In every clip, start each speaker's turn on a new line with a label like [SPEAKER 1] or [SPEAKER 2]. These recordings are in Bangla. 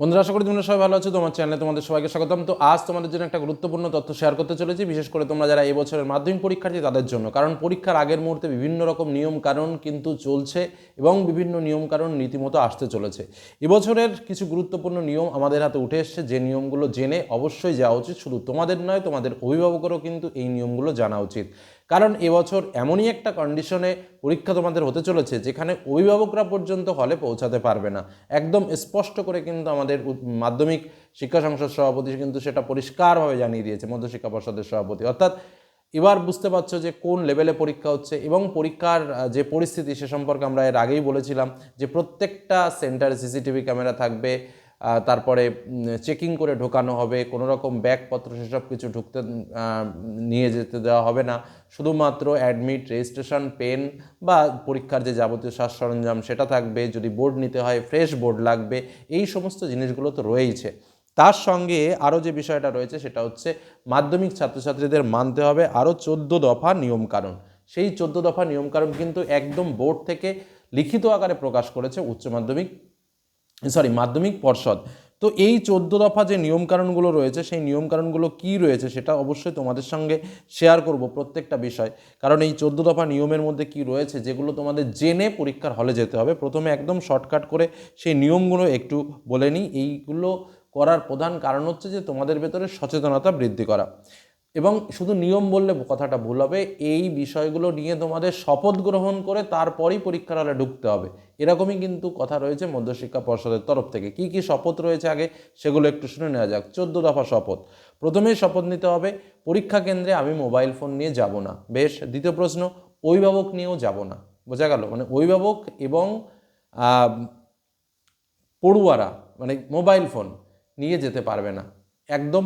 [SPEAKER 1] বন্ধুরা, আশা করি তোমরা সবাই ভালো আছো। তোমার চ্যানেলে তোমাদের সবাইকে স্বাগতম। তো আজ তোমাদের জন্য একটা গুরুত্বপূর্ণ তথ্য শেয়ার করতে চলেছি। বিশেষ করে তোমরা যারা এবছরের বছরের মাধ্যমিক পরীক্ষার্থী তাদের জন্য। কারণ পরীক্ষার আগের মুহূর্তে বিভিন্ন রকম নিয়ম কারণ কিন্তু চলছে এবং বিভিন্ন নিয়ম কারণ রীতিমতো আসতে চলেছে। এবছরের কিছু গুরুত্বপূর্ণ নিয়ম আমাদের হাতে উঠে এসছে। যে নিয়মগুলো জেনে অবশ্যই যাওয়া উচিত। শুধু তোমাদের নয়, তোমাদের অভিভাবকেরও কিন্তু এই নিয়মগুলো জানা উচিত। কারণ এবছর এমনই একটা কন্ডিশনে পরীক্ষা তোমাদের হতে চলেছে যেখানে অভিভাবকরা পর্যন্ত হলে পৌঁছাতে পারবে না। একদম স্পষ্ট করে কিন্তু আমাদের মাধ্যমিক শিক্ষা সংসদ সভাপতি কিন্তু সেটা পরিষ্কারভাবে জানিয়ে দিয়েছে, মধ্যশিক্ষা পর্ষদের সভাপতি। অর্থাৎ এবার বুঝতে পারছ যে কোন লেভেলে পরীক্ষা হচ্ছে এবং পরীক্ষার যে পরিস্থিতি সে সম্পর্কে আমরা এর আগেই বলেছিলাম যে প্রত্যেকটা সেন্টারে সিসিটিভি ক্যামেরা থাকবে তারপরে চেকিং করে ঢোকানো হবে, কোনো রকম ব্যাগপত্র সেসব কিছু ঢুকতে নিয়ে যেতে দেওয়া হবে না। শুধুমাত্র অ্যাডমিট রেজিস্ট্রেশন পেন বা পরীক্ষার যে যাবতীয় সাজ সরঞ্জাম সেটা থাকবে, যদি বোর্ড নিতে হয় ফ্রেশ বোর্ড লাগবে, এই সমস্ত জিনিসগুলো তো রয়েইছে। তার সঙ্গে আরও যে বিষয়টা রয়েছে সেটা হচ্ছে, মাধ্যমিক ছাত্রছাত্রীদের মানতে হবে আরও চোদ্দ দফা নিয়মকানুন। সেই চোদ্দ দফা নিয়মকানুন কিন্তু একদম বোর্ড থেকে লিখিত আকারে প্রকাশ করেছে উচ্চ মাধ্যমিক সরি মাধ্যমিক পর্ষদ। তো এই চোদ্দ দফা যে নিয়মকানুনগুলো রয়েছে, সেই নিয়মকানুনগুলো কি রয়েছে সেটা অবশ্যই তোমাদের সঙ্গে শেয়ার করব প্রত্যেকটা বিষয়। কারণ এই চোদ্দ দফা নিয়মের মধ্যে কি রয়েছে, যেগুলো তোমাদের জেনে পরীক্ষার হলে যেতে হবে। প্রথমে একদম শর্টকাট করে সেই নিয়মগুলো একটু বলে নিই। এইগুলো করার প্রধান কারণ হচ্ছে যে তোমাদের ভেতরে সচেতনতা বৃদ্ধি করা। এবং শুধু নিয়ম বললে কথাটা ভুল হবে, এই বিষয়গুলো নিয়ে তোমাদের শপথ গ্রহণ করে তারপরেই পরীক্ষার হলে ঢুকতে হবে। এরকমই কিন্তু কথা রয়েছে মধ্যশিক্ষা পর্ষদের তরফ থেকে। কি কি শপথ রয়েছে আগে সেগুলো একটু শুনে নেওয়া যাক। চোদ্দ দফা শপথ। প্রথমেই শপথ নিতে হবে, পরীক্ষা কেন্দ্রে আমি মোবাইল ফোন নিয়ে যাব না। বেশ, দ্বিতীয় প্রশ্ন, অভিভাবক নিয়েও যাব না। বোঝা গেল? মানে অভিভাবক এবং পড়ুয়ারা মানে মোবাইল ফোন নিয়ে যেতে পারবে না। একদম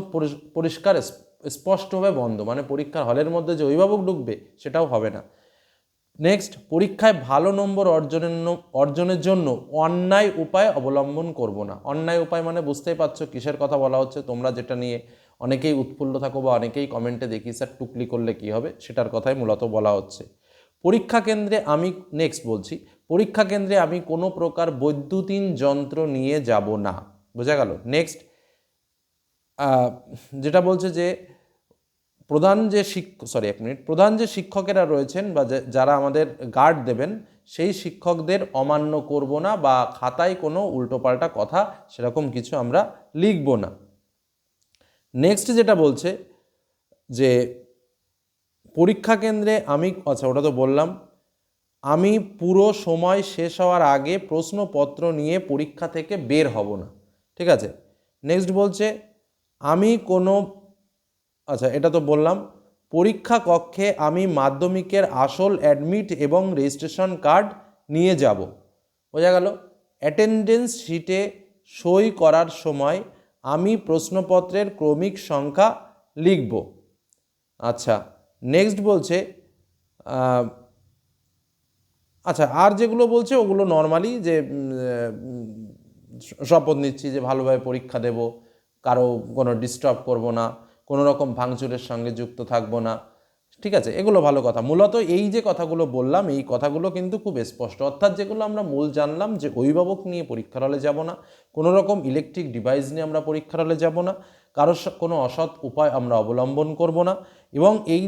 [SPEAKER 1] পরিষ্কার স্পষ্টভাবে বন্ধ মানে পরীক্ষার হলের মধ্যে যে অভিভাবক ঢুকবে সেটাও হবে না। নেক্সট পরীক্ষায় ভালো নম্বর অর্জনের অর্জনের জন্য অন্যায় উপায় অবলম্বন করব না। অন্যায় উপায় মানে বুঝতেই পারছ, কিসের কথা বলা হচ্ছে, তোমরা যেটা নিয়ে অনেকেই উৎফুল্ল থাকো বা অনেকেই কমেন্টে দেখি, স্যার, টুকলি করলে কি হবে? সেটার কথাই মূলত বলা হচ্ছে। পরীক্ষা কেন্দ্রে আমি নেক্সট বলছি, পরীক্ষা কেন্দ্রে আমি কোনো প্রকার বৈদ্যুতিন যন্ত্র নিয়ে যাব না। বোঝা গেল? নেক্সট যেটা বলছে যে প্রধান যে শিক্ষক সরি এক মিনিট প্রধান যে শিক্ষকেরা রয়েছেন বা যারা আমাদের গার্ড দেবেন, সেই শিক্ষকদের অমান্য করব না বা খাতায় কোনো উল্টোপাল্টা কথা সেরকম কিছু আমরা লিখব না। নেক্সট যেটা বলছে, যে পরীক্ষা কেন্দ্রে আমি আচ্ছা ওটা তো বললাম, আমি পুরো সময় শেষ হওয়ার আগে প্রশ্নপত্র নিয়ে পরীক্ষা থেকে বের হব না, ঠিক আছে? নেক্সট বলছে, আমি কোনো আচ্ছা এটা তো বললাম। পরীক্ষা কক্ষে আমি মাধ্যমিকের আসল অ্যাডমিট এবং রেজিস্ট্রেশন কার্ড নিয়ে যাব। বোঝা গেল? অ্যাটেন্ডেন্স শিটে সই করার সময় আমি প্রশ্নপত্রের ক্রমিক সংখ্যা লিখব। আচ্ছা নেক্সট বলছে আচ্ছা আর যেগুলো বলছে ওগুলো নর্মালি যে শপথ নিচ্ছি যে ভালোভাবে পরীক্ষা দেব, কারও কোনো ডিস্টার্ব করব না। কোনো রকম ভাঙচুরের সঙ্গে যুক্ত থাকব না। ঠিক আছে, এগুলো ভালো কথা। মূলত এই যে কথাগুলো বললাম, এই কথাগুলো কিন্তু খুব স্পষ্ট। অর্থাৎ যেগুলো আমরা মূল জানলাম যে অভিভাবক নিয়ে পরীক্ষার হলে যাব না কোনো রকম ইলেকট্রিক ডিভাইস নিয়ে আমরা পরীক্ষার হলে যাব না, কারোর কোনো অসৎ উপায় আমরা অবলম্বন করব না এবং এই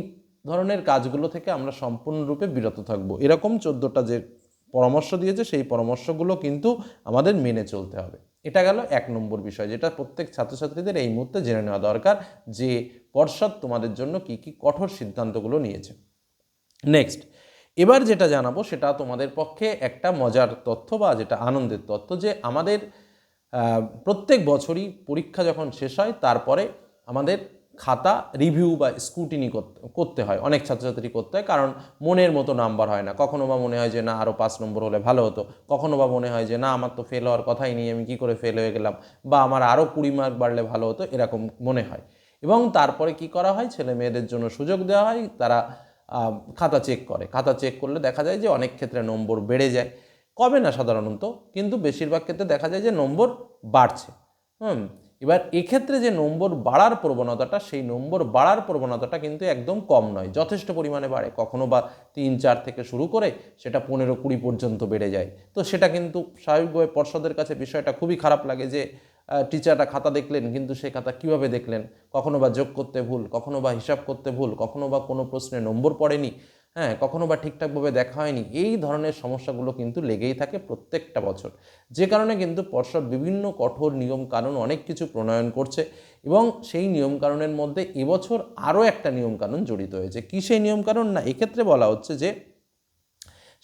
[SPEAKER 1] ধরনের কাজগুলো থেকে আমরা সম্পূর্ণরূপে বিরত থাকব। এরকম চোদ্দোটা যে পরামর্শ দিয়েছে, সেই পরামর্শগুলো কিন্তু আমাদের মেনে চলতে হবে। এটা গেল এক নম্বর বিষয়, যেটা প্রত্যেক ছাত্রছাত্রীদের এই মুহূর্তে জেনে নেওয়া দরকার যে পর্ষদ তোমাদের জন্য কি কি কঠোর সিদ্ধান্তগুলো নিয়েছে। নেক্সট এবার যেটা জানাব সেটা তোমাদের পক্ষে একটা মজার তথ্য বা যেটা আনন্দের তথ্য যে আমাদের প্রত্যেক বছরই পরীক্ষা যখন শেষ হয়, তারপরে আমাদের খাতা রিভিউ বা স্কুটিনি করতে হয়। অনেক ছাত্রছাত্রী করতে হয়, কারণ মনের মতো নাম্বার হয় না। কখনো বা মনে হয় যে, না আরও পাঁচ নম্বর হলে ভালো হতো। কখনো বা মনে হয় যে, না, আমার তো ফেল হওয়ার কথাই নেই, আমি কী করে ফেল হয়ে গেলাম? বা, আমার আরও কুড়ি মার্ক বাড়লে ভালো হতো, এরকম মনে হয়। এবং তারপরে কি করা হয়? ছেলে মেয়েদের জন্য সুযোগ দেওয়া হয়, তারা খাতা চেক করে। খাতা চেক করলে দেখা যায় যে, অনেক ক্ষেত্রে নম্বর বেড়ে যায়। কবে না সাধারণত, কিন্তু বেশিরভাগ ক্ষেত্রে দেখা যায় যে নম্বর বাড়ছে। হুম? এবার এক্ষেত্রে যে নম্বর বাড়ার প্রবণতাটা, সেই নম্বর বাড়ার প্রবণতাটা কিন্তু একদম কম নয়। যথেষ্ট পরিমাণে বাড়ে। কখনো বা তিন, চার থেকে শুরু করে সেটা পনেরো কুড়ি পর্যন্ত বেড়ে যায়। তো সেটা কিন্তু স্বাভাবিকভাবে পর্ষদের কাছে বিষয়টা খুবই খারাপ লাগে যে টিচাররা খাতা দেখলেন, কিন্তু সেই খাতা কীভাবে দেখলেন? কখনো বা যোগ করতে ভুল, কখনো বা হিসাব করতে ভুল, কখনো বা কোনো প্রশ্নে নম্বর পড়েনি। হ্যাঁ কখনো বা ঠিকঠাকভাবে দেখা হয়নি, এই ধরনের সমস্যাগুলো কিন্তু লেগেই থাকে প্রত্যেকটা বছর। যে কারণে কিন্তু পর্ষদ বিভিন্ন কঠোর নিয়ম কানুন অনেক কিছু প্রণয়ন করছে এবং সেই নিয়ম কানুনের মধ্যে এবছর আরও একটা নিয়ম কানুন জড়িত হয়েছে। কী সেই নিয়ম কানুন না, এক্ষেত্রে বলা হচ্ছে যে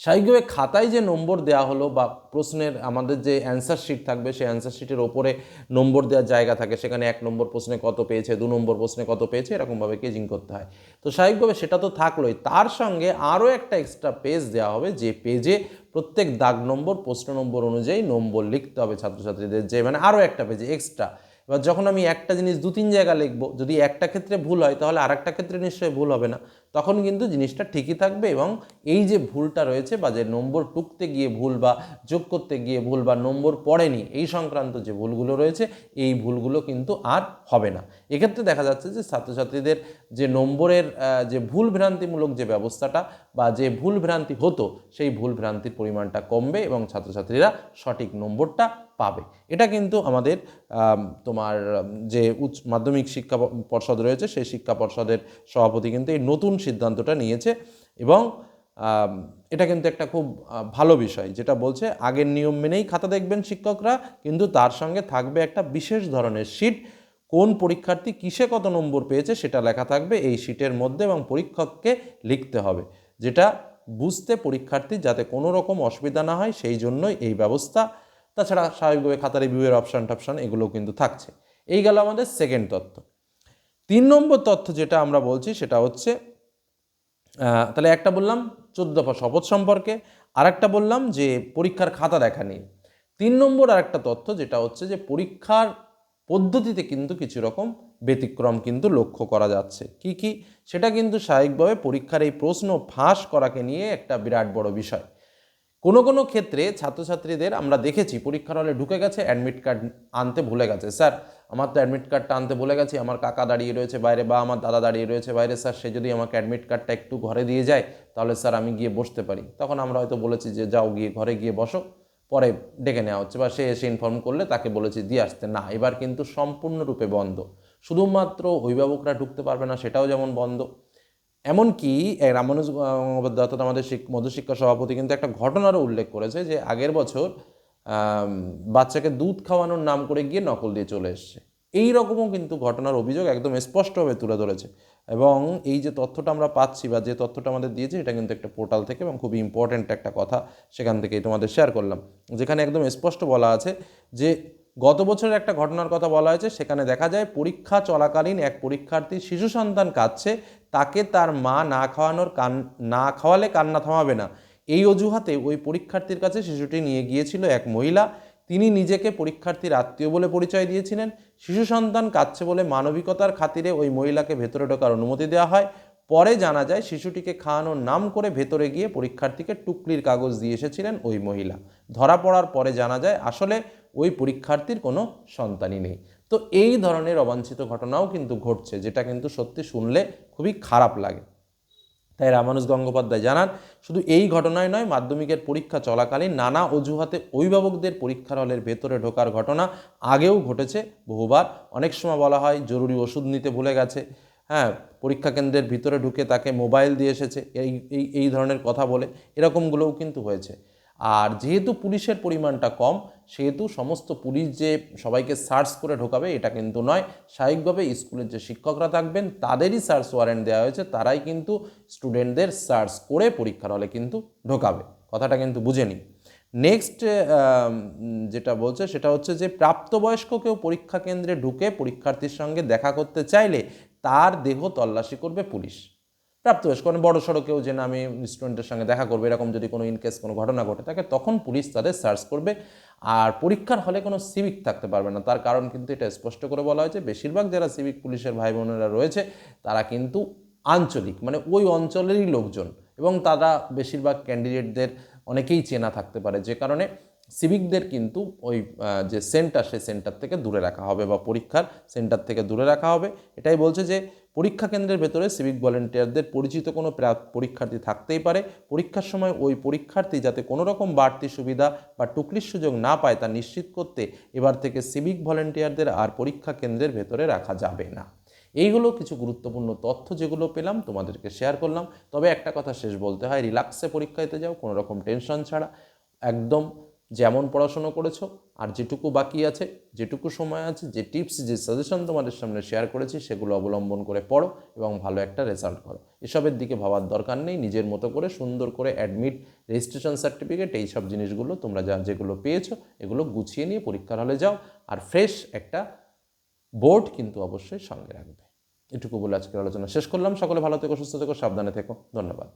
[SPEAKER 1] স্বাভাবিকভাবে খাতায় যে নম্বর দেওয়া হলো বা প্রশ্নের আমাদের যে অ্যান্সার শিট থাকবে, সেই অ্যান্সার শিটের ওপরে নম্বর দেওয়ার জায়গা থাকে। সেখানে এক নম্বর প্রশ্নে কত পেয়েছে, দু নম্বর প্রশ্নে কত পেয়েছে, এরকমভাবে কেজিং করতে হয়। তো স্বাভাবিকভাবে সেটা তো থাকলোই। তার সঙ্গে আরও একটা এক্সট্রা পেজ দেওয়া হবে, যে পেজে প্রত্যেক দাগ নম্বর, প্রশ্ন নম্বর অনুযায়ী নম্বর লিখতে হবে ছাত্রছাত্রীদের, যে মানে আরও একটা পেজে এক্সট্রা এবার যখন আমি একটা জিনিস দু তিন জায়গা লিখব, যদি একটা ক্ষেত্রে ভুল হয়, তাহলে আর একটা ক্ষেত্রে নিশ্চয়ই ভুল হবে না। তখন কিন্তু জিনিসটা ঠিকই থাকবে এবং এই যে ভুলটা রয়েছে বা যে নম্বর টুকতে গিয়ে ভুল বা যোগ করতে গিয়ে ভুল বা নম্বর পড়েনি, এই সংক্রান্ত যে ভুলগুলো রয়েছে, এই ভুলগুলো কিন্তু আর হবে না। এক্ষেত্রে দেখা যাচ্ছে যে ছাত্রছাত্রীদের যে নম্বরের যে ভুল ভ্রান্তিমূলক যে ব্যবস্থাটা বা যে ভুল ভ্রান্তি হতো, সেই ভুল ভ্রান্তির পরিমাণটা কমবে এবং ছাত্রছাত্রীরা সঠিক নম্বরটা পাবে। এটা কিন্তু আমাদের তোমার, যে উচ্চ মাধ্যমিক শিক্ষা পর্ষদ রয়েছে, সেই শিক্ষা পর্ষদের সভাপতি কিন্তু এই নতুন সিদ্ধান্তটা নিয়েছে এবং এটা কিন্তু একটা খুব ভালো বিষয় যেটা বলছে, আগের নিয়ম মেনেই খাতা দেখবেন শিক্ষকরা, কিন্তু তার সঙ্গে থাকবে একটা বিশেষ ধরনের শিট কোন পরীক্ষার্থী কিসে কত নম্বর পেয়েছে সেটা লেখা থাকবে এই শিটের মধ্যে এবং পরীক্ষককে লিখতে হবে, যেটা বুঝতে পরীক্ষার্থী যাতে কোনো রকম অসুবিধা না হয় সেই জন্যই এই ব্যবস্থা। তাছাড়া স্বাভাবিকভাবে খাতা রিভিউয়ের অপশান টপশান এগুলো কিন্তু থাকছে। এই গেল আমাদের সেকেন্ড তথ্য। তিন নম্বর তথ্য যেটা আমরা বলছি সেটা হচ্ছে তাহলে একটা বললাম চোদ্দ দফা শপথ সম্পর্কে আর একটা বললাম যে পরীক্ষার খাতা দেখা নিয়ে তিন নম্বর আর একটা তথ্য যেটা হচ্ছে যে পরীক্ষার পদ্ধতিতে কিন্তু কিছু রকম ব্যতিক্রম কিন্তু লক্ষ্য করা যাচ্ছে। কি কি? সেটা কিন্তু স্বাভাবিকভাবে পরীক্ষার এই প্রশ্ন ফাঁস করাকে নিয়ে একটা বিরাট বড় বিষয়। কোনো কোনো ক্ষেত্রে ছাত্রছাত্রীদের আমরা দেখেছি, পরীক্ষার হলে ঢুকে গেছে অ্যাডমিট কার্ড আনতে ভুলে গেছে। স্যার, আমার তো অ্যাডমিট কার্ডটা আনতে ভুলে গেছি, আমার কাকা দাঁড়িয়ে রয়েছে বাইরে বা আমার দাদা দাঁড়িয়ে রয়েছে বাইরে, স্যার, সে যদি আমাকে অ্যাডমিট কার্ডটা একটু ঘরে দিয়ে যায়, তাহলে স্যার আমি গিয়ে বসতে পারি। তখন আমরা হয়তো বলেছি যে, যাও গিয়ে ঘরে গিয়ে বসো। পরে ডেকে নেওয়া হচ্ছে বা সে এসে ইনফর্ম করলে তাকে বলেছি, দিয়ে আসতে। না, এবার কিন্তু সম্পূর্ণরূপে বন্ধ। শুধুমাত্র অভিভাবকরা ঢুকতে পারবে না, সেটাও যেমন বন্ধ। এমনকি রামানুজ গঙ্গোপাধ্যায় অর্থাৎ আমাদের শিক- মধ্যশিক্ষা সভাপতি কিন্তু একটা ঘটনারও উল্লেখ করেছে যে আগের বছর বাচ্চাকে দুধ খাওয়ানোর নাম করে গিয়ে নকল দিয়ে চলে এসছে। এই রকমও কিন্তু ঘটনার অভিযোগ একদম স্পষ্টভাবে তুলে ধরেছে। এবং এই যে তথ্যটা আমরা পাচ্ছি বা যে তথ্যটা আমাদের দিয়েছে, এটা কিন্তু একটা পোর্টাল থেকে এবং খুবই ইম্পর্ট্যান্ট একটা কথা সেখান থেকেই তোমাদের শেয়ার করলাম। যেখানে একদম স্পষ্ট বলা আছে যে গত বছরের একটা ঘটনার কথা বলা হয়েছে, সেখানে দেখা যায় পরীক্ষা চলাকালীন এক পরীক্ষার্থী শিশু সন্তান কাঁদছে, তাকে তার মা না খাওয়ানোর কান, না খাওয়ালে কান্না থামাবে না। এই অজুহাতে ওই পরীক্ষার্থীর কাছে শিশুটি নিয়ে গিয়েছিল এক মহিলা। তিনি নিজেকে পরীক্ষার্থীর আত্মীয় বলে পরিচয় দিয়েছিলেন। শিশু সন্তান কাঁদছে বলে মানবিকতার খাতিরে ওই মহিলাকে ভেতরে ঢোকার অনুমতি দেওয়া হয়। পরে জানা যায়, শিশুটিকে খাওয়ানোর নাম করে ভেতরে গিয়ে পরীক্ষার্থীকে টুকলির কাগজ দিয়ে এসেছিলেন ওই মহিলা। ধরা পড়ার পরে জানা যায়, আসলে ওই পরীক্ষার্থীর কোনো সন্তানই নেই। তো এই ধরনের অবাঞ্ছিত ঘটনাও কিন্তু ঘটছে, যেটা কিন্তু সত্যি শুনলে খুবই খারাপ লাগে। তাই রামানুজ গঙ্গোপাধ্যায় জানান, শুধু এই ঘটনায় নয়, মাধ্যমিকের পরীক্ষা চলাকালীন নানা অজুহাতে অভিভাবকদের পরীক্ষার হলের ভেতরে ঢোকার ঘটনা আগেও ঘটেছে বহুবার। অনেক সময় বলা হয়, জরুরি ওষুধ নিতে ভুলে গেছে। হ্যাঁ পরীক্ষা কেন্দ্রের ভিতরে ঢুকে তাকে মোবাইল দিয়ে এসেছে। এই এই এই ধরনের কথা বলে, এরকমগুলোও কিন্তু হয়েছে। আর যেহেতু পুলিশের পরিমাণটা কম, সেহেতু সমস্ত পুলিশ যে সবাইকে সার্চ করে ঢোকাবে, এটা কিন্তু নয়। স্বাভাবিকভাবে স্কুলের যে শিক্ষকরা থাকবেন, তাদেরই সার্চ ওয়ারেন্ট দেওয়া হয়েছে, তারাই কিন্তু স্টুডেন্টদের সার্চ করে পরীক্ষার হলে কিন্তু ঢোকাবে। কথাটা কিন্তু বুঝে নিই নেক্সট যেটা বলছে, সেটা হচ্ছে যে প্রাপ্তবয়স্ক কেউ পরীক্ষা কেন্দ্রে ঢুকে পরীক্ষার্থীর সঙ্গে দেখা করতে চাইলে তার দেহ তল্লাশি করবে পুলিশ। প্রাপ্তবয়স্ক মানে বড় সড়ো কেউ যে না আমি স্টুডেন্টের সঙ্গে দেখা করবে, এরকম যদি কোনো ইনকেস কোনো ঘটনা ঘটে থাকে, তখন পুলিশ তাদের সার্চ করবে। আর পরীক্ষার হলে কোনো সিভিক থাকতে পারবে না। তার কারণ কিন্তু এটা স্পষ্ট করে বলা হয়েছে, বেশিরভাগ যারা সিভিক পুলিশের ভাই বোনেরা রয়েছে, তারা কিন্তু আঞ্চলিক মানে ওই অঞ্চলেরই লোকজন। এবং তারা বেশিরভাগ ক্যান্ডিডেটদের অনেকেই চেনা থাকতে পারে। যে কারণে সিভিকদের কিন্তু ওই যে সেন্টার, সেই সেন্টার থেকে দূরে রাখা হবে বা পরীক্ষার সেন্টার থেকে দূরে রাখা হবে। এটাই বলছে যে পরীক্ষা কেন্দ্রের ভেতরে সিভিক ভলেন্টিয়ারদের পরিচিত কোনো প্রা- পরীক্ষার্থী থাকতেই পারে। পরীক্ষার সময় ওই পরীক্ষার্থী যাতে কোনো রকম বাড়তি সুবিধা বা টুকলির সুযোগ না পায় তা নিশ্চিত করতে এবার থেকে সিভিক ভলেন্টিয়ারদের আর পরীক্ষা কেন্দ্রের ভেতরে রাখা যাবে না। এই হলো কিছু গুরুত্বপূর্ণ তথ্য যেগুলো পেলাম, তোমাদেরকে শেয়ার করলাম। তবে একটা কথা শেষ বলতে হয়, রিল্যাক্সে পরীক্ষা দিতে যাও কোনো রকম টেনশন ছাড়া। একদম যেমন পড়াশোনা করেছ, আর যেটুকু বাকি আছে, যেটুকু সময় আছে, যে টিপস, যে সাজেশন তোমাদের সামনে শেয়ার করেছি, সেগুলো অবলম্বন করে পড়ো এবং ভালো একটা রেজাল্ট করো। এসবের দিকে ভাবার দরকার নেই, নিজের মতো করে সুন্দর করে অ্যাডমিট রেজিস্ট্রেশন সার্টিফিকেট এই সব জিনিসগুলো তোমরা যা, যেগুলো পেয়েছ, এগুলো গুছিয়ে নিয়ে পরীক্ষার হলে যাও, আর ফ্রেশ একটা বোর্ড কিন্তু অবশ্যই সঙ্গে রাখবে। এটুকু বলে আজকের আলোচনা শেষ করলাম। সকলে ভালো থেকো, সুস্থ থেকো, সাবধানে থেকো। ধন্যবাদ।